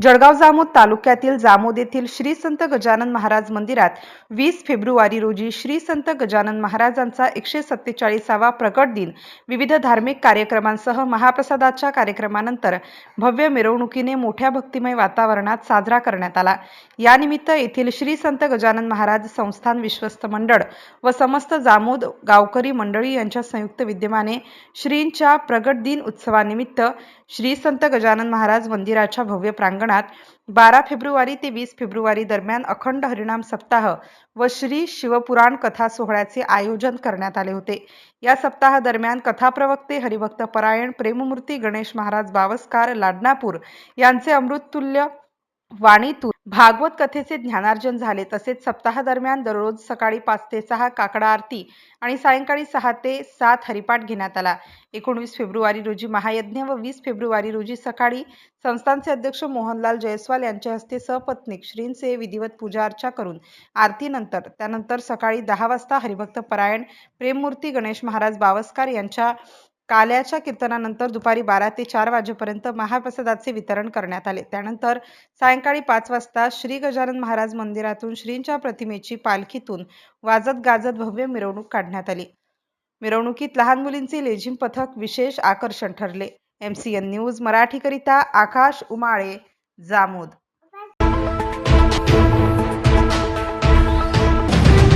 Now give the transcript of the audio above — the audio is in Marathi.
जळगाव जामोद तालुक्यातील जामोद येथील श्री संत गजानन महाराज मंदिरात वीस फेब्रुवारी रोजी श्री संत गजानन महाराजांचा एकशे सत्तेचाळीसावा प्रकट दिन विविध धार्मिक कार्यक्रमांसह महाप्रसादाच्या कार्यक्रमानंतर भव्य मिरवणुकीने मोठ्या भक्तिमय वातावरणात साजरा करण्यात आला. यानिमित्त येथील श्री संत गजानन महाराज संस्थान विश्वस्त मंडळ व समस्त जामोद गावकरी मंडळी यांच्या संयुक्त विद्यमाने श्रींच्या प्रगट दिन उत्सवानिमित्त श्री संत गजानन महाराज मंदिराच्या भव्य प्रांगण प्रांगणात बारा फेब्रुवारी ते वीस फेब्रुवारी दरम्यान अखंड हरिणाम सप्ताह व श्री शिवपुराण कथा सोहळ्याचे आयोजन करण्यात आले होते. या सप्ताह दरम्यान कथाप्रवक्ते हरिभक्त परायण प्रेममूर्ती गणेश महाराज बावस्कार लाडनापूर यांचे अमृततुल्य वाणीतून. भागवत कथेचे ज्ञानार्जन झाले तसेच सप्ताह दरम्यान दररोज सकाळी पाच ते सहा काकडा आरती आणि सायंकाळी सहा ते सात हरिपाठ घेण्यात आला. एकोणवीस फेब्रुवारी रोजी महायज्ञ व वीस फेब्रुवारी रोजी सकाळी संस्थानचे अध्यक्ष मोहनलाल जयस्वाल यांच्या हस्ते सपत्नीक श्रींचे विधिवत पूजा अर्चा करून आरतीनंतर त्यानंतर सकाळी दहा वाजता हरिभक्त परायण प्रेममूर्ती गणेश महाराज बावस्कार यांच्या काल्याच्या कीर्तनानंतर दुपारी बारा ते चार वाजेपर्यंत महाप्रसादाचे वितरण करण्यात आले. त्यानंतर सायंकाळी पाच वाजता श्री गजानन महाराज मंदिरातून श्रींच्या प्रतिमेची पालखीतून वाजत गाजत भव्य मिरवणूक काढण्यात आली. मिरवणुकीत लहान मुलींचे लेझिम पथक विशेष आकर्षण ठरले. एम सी एन न्यूज मराठीकरिता आकाश उमाळे जामोद